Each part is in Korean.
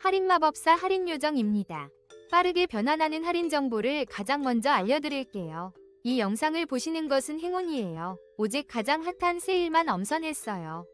할인마법사 할인요정입니다. 빠르게 변환하는 할인 정보를 가장 먼저 알려드릴게요. 이 영상을 보시는 것은 행운이에요. 오직 가장 핫한 세일만 엄선했어요.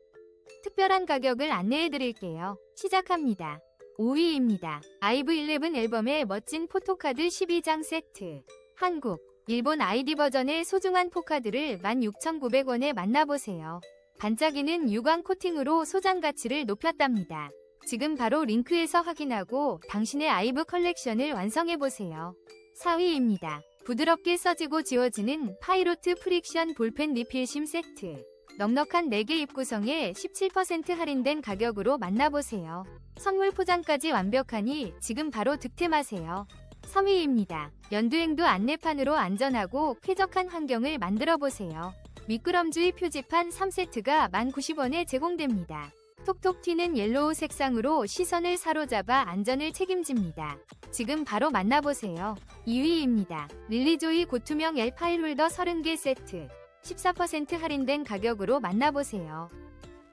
특별한 가격을 안내해드릴게요. 시작합니다. 5위입니다. 아이브11 앨범의 멋진 포토카드 12장 세트. 한국, 일본 아이디 버전의 소중한 포카드를 16,900원에 만나보세요. 반짝이는 유광 코팅으로 소장 가치를 높였답니다. 지금 바로 링크에서 확인하고 당신의 아이브 컬렉션을 완성해보세요. 4위입니다. 부드럽게 써지고 지워지는 파이로트 프릭션 볼펜 리필심 세트. 넉넉한 4개 입구성에 17% 할인된 가격으로 만나보세요. 선물 포장까지 완벽하니 지금 바로 득템하세요. 3위입니다. 연두행도 안내판으로 안전하고 쾌적한 환경을 만들어 보세요. 미끄럼주의 표지판 3세트가 1,090원에 제공됩니다. 톡톡 튀는 옐로우 색상으로 시선을 사로잡아 안전을 책임집니다. 지금 바로 만나보세요. 2위입니다. 릴리조이 고투명 L 파일 홀더 30개 세트. 14% 할인된 가격으로 만나보세요.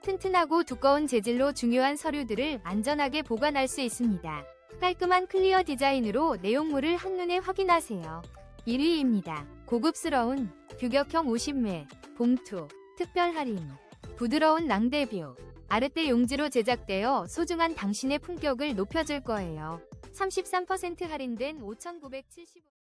튼튼하고 두꺼운 재질로 중요한 서류들을 안전하게 보관할 수 있습니다. 깔끔한 클리어 디자인으로 내용물을 한눈에 확인하세요. 1위입니다. 고급스러운 규격형 50매 봉투 특별 할인 부드러운 낭대뷰 아르떼 용지로 제작되어 소중한 당신의 품격을 높여줄 거예요. 33% 할인된 5,975